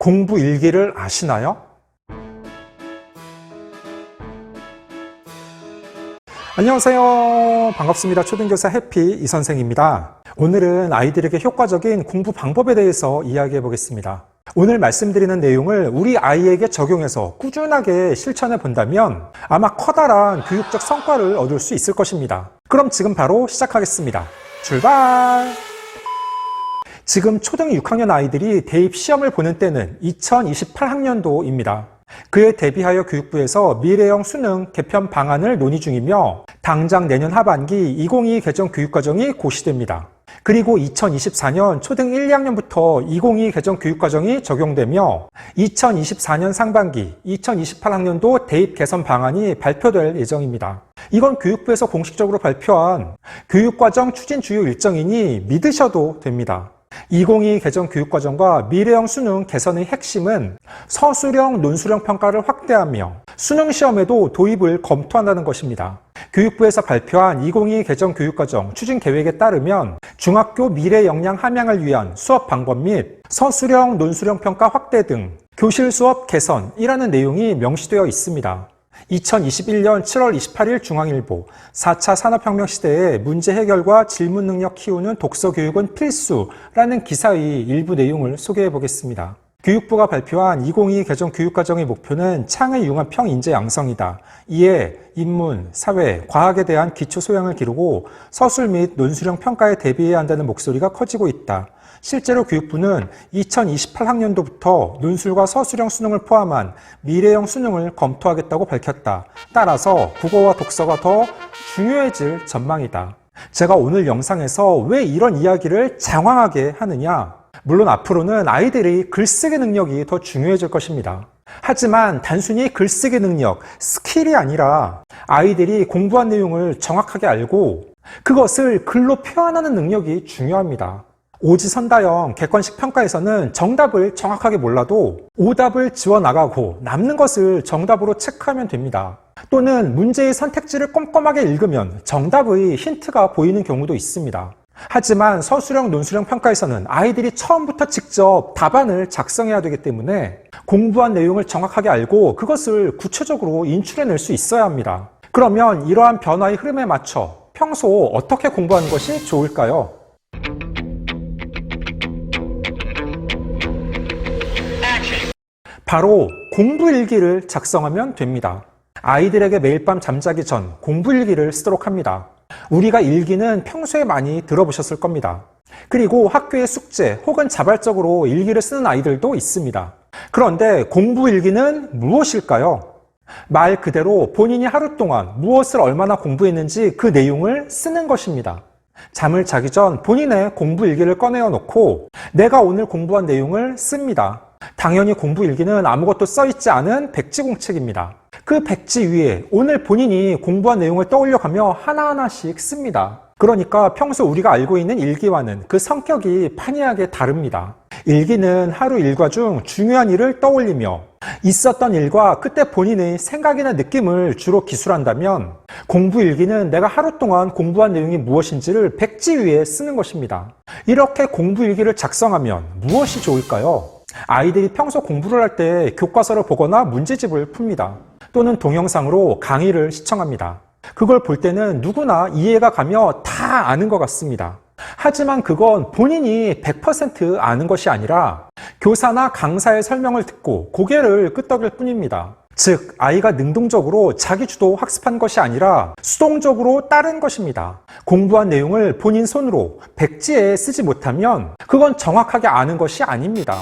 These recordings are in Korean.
공부 일기를 아시나요? 안녕하세요. 반갑습니다. 초등교사 해피 이 선생입니다. 오늘은 아이들에게 효과적인 공부 방법에 대해서 이야기해 보겠습니다. 오늘 말씀드리는 내용을 우리 아이에게 적용해서 꾸준하게 실천해 본다면 아마 커다란 교육적 성과를 얻을 수 있을 것입니다. 그럼 지금 바로 시작하겠습니다. 출발! 지금 초등 6학년 아이들이 대입 시험을 보는 때는 2028학년도입니다. 그에 대비하여 교육부에서 미래형 수능 개편 방안을 논의 중이며 당장 내년 하반기 2022 개정 교육과정이 고시됩니다. 그리고 2024년 초등 1, 2학년부터 2022 개정 교육과정이 적용되며 2024년 상반기 2028학년도 대입 개선 방안이 발표될 예정입니다. 이건 교육부에서 공식적으로 발표한 교육과정 추진 주요 일정이니 믿으셔도 됩니다. 2022 개정 교육과정과 미래형 수능 개선의 핵심은 서술형, 논술형 평가를 확대하며 수능 시험에도 도입을 검토한다는 것입니다. 교육부에서 발표한 2022 개정 교육과정 추진 계획에 따르면 중학교 미래 역량 함양을 위한 수업 방법 및 서술형, 논술형 평가 확대 등 교실 수업 개선이라는 내용이 명시되어 있습니다. 2021년 7월 28일 중앙일보 4차 산업혁명 시대의 문제 해결과 질문 능력 키우는 독서 교육은 필수라는 기사의 일부 내용을 소개해 보겠습니다. 교육부가 발표한 2022 개정 교육과정의 목표는 창의 융합 평인재 양성이다. 이에 인문, 사회, 과학에 대한 기초 소양을 기르고 서술 및 논술형 평가에 대비해야 한다는 목소리가 커지고 있다. 실제로 교육부는 2028학년도부터 논술과 서술형 수능을 포함한 미래형 수능을 검토하겠다고 밝혔다. 따라서 국어와 독서가 더 중요해질 전망이다. 제가 오늘 영상에서 왜 이런 이야기를 장황하게 하느냐? 물론 앞으로는 아이들이 글쓰기 능력이 더 중요해질 것입니다. 하지만 단순히 글쓰기 능력, 스킬이 아니라 아이들이 공부한 내용을 정확하게 알고 그것을 글로 표현하는 능력이 중요합니다. 오지선다형 객관식 평가에서는 정답을 정확하게 몰라도 오답을 지워나가고 남는 것을 정답으로 체크하면 됩니다. 또는 문제의 선택지를 꼼꼼하게 읽으면 정답의 힌트가 보이는 경우도 있습니다. 하지만 서술형, 논술형 평가에서는 아이들이 처음부터 직접 답안을 작성해야 되기 때문에 공부한 내용을 정확하게 알고 그것을 구체적으로 인출해낼 수 있어야 합니다. 그러면 이러한 변화의 흐름에 맞춰 평소 어떻게 공부하는 것이 좋을까요? 바로 공부 일기를 작성하면 됩니다. 아이들에게 매일 밤 잠자기 전 공부 일기를 쓰도록 합니다. 우리가 일기는 평소에 많이 들어보셨을 겁니다. 그리고 학교의 숙제 혹은 자발적으로 일기를 쓰는 아이들도 있습니다. 그런데 공부 일기는 무엇일까요? 말 그대로 본인이 하루 동안 무엇을 얼마나 공부했는지 그 내용을 쓰는 것입니다. 잠을 자기 전 본인의 공부 일기를 꺼내어 놓고 내가 오늘 공부한 내용을 씁니다. 당연히 공부 일기는 아무것도 써있지 않은 백지 공책입니다. 그 백지 위에 오늘 본인이 공부한 내용을 떠올려가며 하나하나씩 씁니다. 그러니까 평소 우리가 알고 있는 일기와는 그 성격이 판이하게 다릅니다. 일기는 하루 일과 중 중요한 일을 떠올리며 있었던 일과 그때 본인의 생각이나 느낌을 주로 기술한다면 공부 일기는 내가 하루 동안 공부한 내용이 무엇인지를 백지 위에 쓰는 것입니다. 이렇게 공부 일기를 작성하면 무엇이 좋을까요? 아이들이 평소 공부를 할 때 교과서를 보거나 문제집을 풉니다. 또는 동영상으로 강의를 시청합니다. 그걸 볼 때는 누구나 이해가 가며 다 아는 것 같습니다. 하지만 그건 본인이 100% 아는 것이 아니라 교사나 강사의 설명을 듣고 고개를 끄덕일 뿐입니다. 즉, 아이가 능동적으로 자기 주도 학습한 것이 아니라 수동적으로 따른 것입니다. 공부한 내용을 본인 손으로 백지에 쓰지 못하면 그건 정확하게 아는 것이 아닙니다.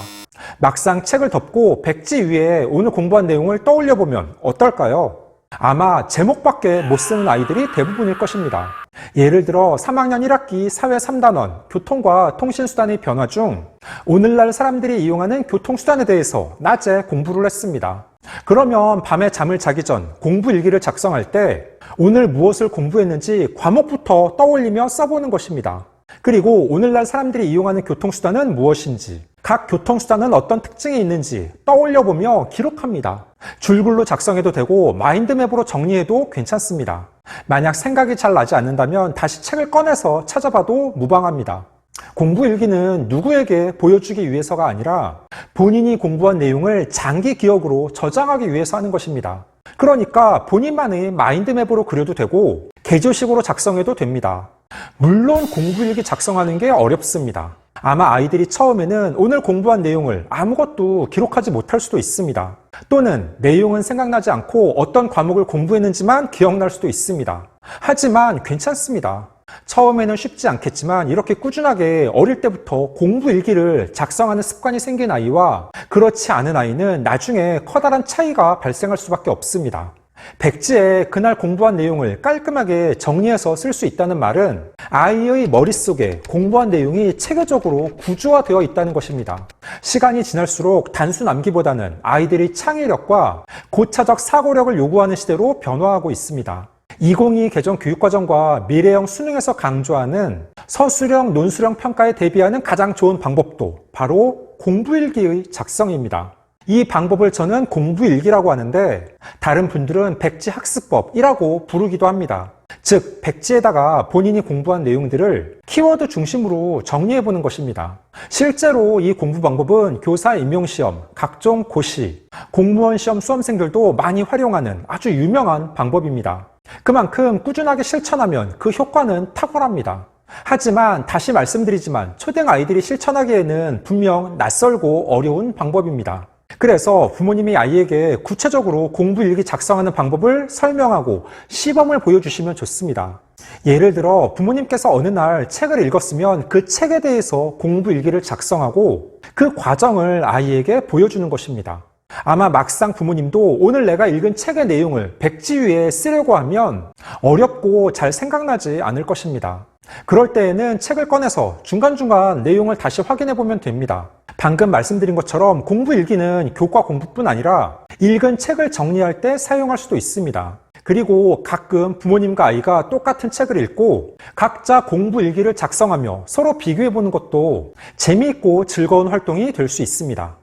막상 책을 덮고 백지 위에 오늘 공부한 내용을 떠올려 보면 어떨까요? 아마 제목밖에 못 쓰는 아이들이 대부분일 것입니다. 예를 들어 3학년 1학기 사회 3단원 교통과 통신수단의 변화 중 오늘날 사람들이 이용하는 교통수단에 대해서 낮에 공부를 했습니다. 그러면 밤에 잠을 자기 전 공부 일기를 작성할 때 오늘 무엇을 공부했는지 과목부터 떠올리며 써보는 것입니다. 그리고 오늘날 사람들이 이용하는 교통수단은 무엇인지, 각 교통수단은 어떤 특징이 있는지 떠올려 보며 기록합니다. 줄글로 작성해도 되고 마인드맵으로 정리해도 괜찮습니다. 만약 생각이 잘 나지 않는다면 다시 책을 꺼내서 찾아봐도 무방합니다. 공부 일기는 누구에게 보여주기 위해서가 아니라 본인이 공부한 내용을 장기 기억으로 저장하기 위해서 하는 것입니다. 그러니까 본인만의 마인드맵으로 그려도 되고 개조식으로 작성해도 됩니다. 물론 공부 일기 작성하는 게 어렵습니다. 아마 아이들이 처음에는 오늘 공부한 내용을 아무것도 기록하지 못할 수도 있습니다. 또는 내용은 생각나지 않고 어떤 과목을 공부했는지만 기억날 수도 있습니다. 하지만 괜찮습니다. 처음에는 쉽지 않겠지만 이렇게 꾸준하게 어릴 때부터 공부 일기를 작성하는 습관이 생긴 아이와 그렇지 않은 아이는 나중에 커다란 차이가 발생할 수밖에 없습니다. 백지에 그날 공부한 내용을 깔끔하게 정리해서 쓸 수 있다는 말은 아이의 머릿속에 공부한 내용이 체계적으로 구조화되어 있다는 것입니다. 시간이 지날수록 단순 암기보다는 아이들이 창의력과 고차적 사고력을 요구하는 시대로 변화하고 있습니다. 2022 개정 교육과정과 미래형 수능에서 강조하는 서술형, 논술형 평가에 대비하는 가장 좋은 방법도 바로 공부일기의 작성입니다. 이 방법을 저는 공부일기라고 하는데 다른 분들은 백지학습법이라고 부르기도 합니다. 즉, 백지에다가 본인이 공부한 내용들을 키워드 중심으로 정리해 보는 것입니다. 실제로 이 공부 방법은 교사 임용시험, 각종 고시, 공무원 시험 수험생들도 많이 활용하는 아주 유명한 방법입니다. 그만큼 꾸준하게 실천하면 그 효과는 탁월합니다. 하지만 다시 말씀드리지만 초등 아이들이 실천하기에는 분명 낯설고 어려운 방법입니다. 그래서 부모님이 아이에게 구체적으로 공부 일기 작성하는 방법을 설명하고 시범을 보여주시면 좋습니다. 예를 들어 부모님께서 어느 날 책을 읽었으면 그 책에 대해서 공부 일기를 작성하고 그 과정을 아이에게 보여주는 것입니다. 아마 막상 부모님도 오늘 내가 읽은 책의 내용을 백지 위에 쓰려고 하면 어렵고 잘 생각나지 않을 것입니다. 그럴 때에는 책을 꺼내서 중간중간 내용을 다시 확인해 보면 됩니다. 방금 말씀드린 것처럼 공부 일기는 교과 공부뿐 아니라 읽은 책을 정리할 때 사용할 수도 있습니다. 그리고 가끔 부모님과 아이가 똑같은 책을 읽고 각자 공부 일기를 작성하며 서로 비교해 보는 것도 재미있고 즐거운 활동이 될 수 있습니다.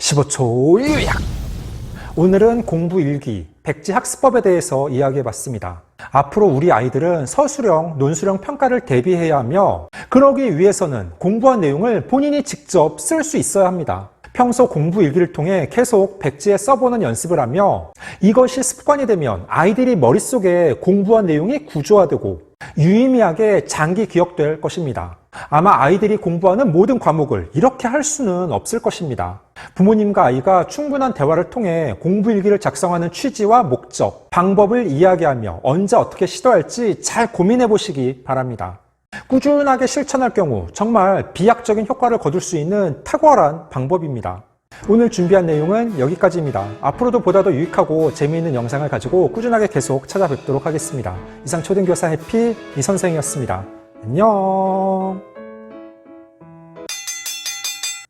15초 요약! 오늘은 공부 일기, 백지 학습법에 대해서 이야기해 봤습니다. 앞으로 우리 아이들은 서술형, 논술형 평가를 대비해야 하며, 그러기 위해서는 공부한 내용을 본인이 직접 쓸 수 있어야 합니다. 평소 공부 일기를 통해 계속 백지에 써보는 연습을 하며, 이것이 습관이 되면 아이들이 머릿속에 공부한 내용이 구조화되고, 유의미하게 장기 기억될 것입니다. 아마 아이들이 공부하는 모든 과목을 이렇게 할 수는 없을 것입니다. 부모님과 아이가 충분한 대화를 통해 공부 일기를 작성하는 취지와 목적, 방법을 이야기하며 언제 어떻게 시도할지 잘 고민해 보시기 바랍니다. 꾸준하게 실천할 경우 정말 비약적인 효과를 거둘 수 있는 탁월한 방법입니다. 오늘 준비한 내용은 여기까지입니다. 앞으로도 보다 더 유익하고 재미있는 영상을 가지고 꾸준하게 계속 찾아뵙도록 하겠습니다. 이상 초등교사 해피 이선생이었습니다. 안녕.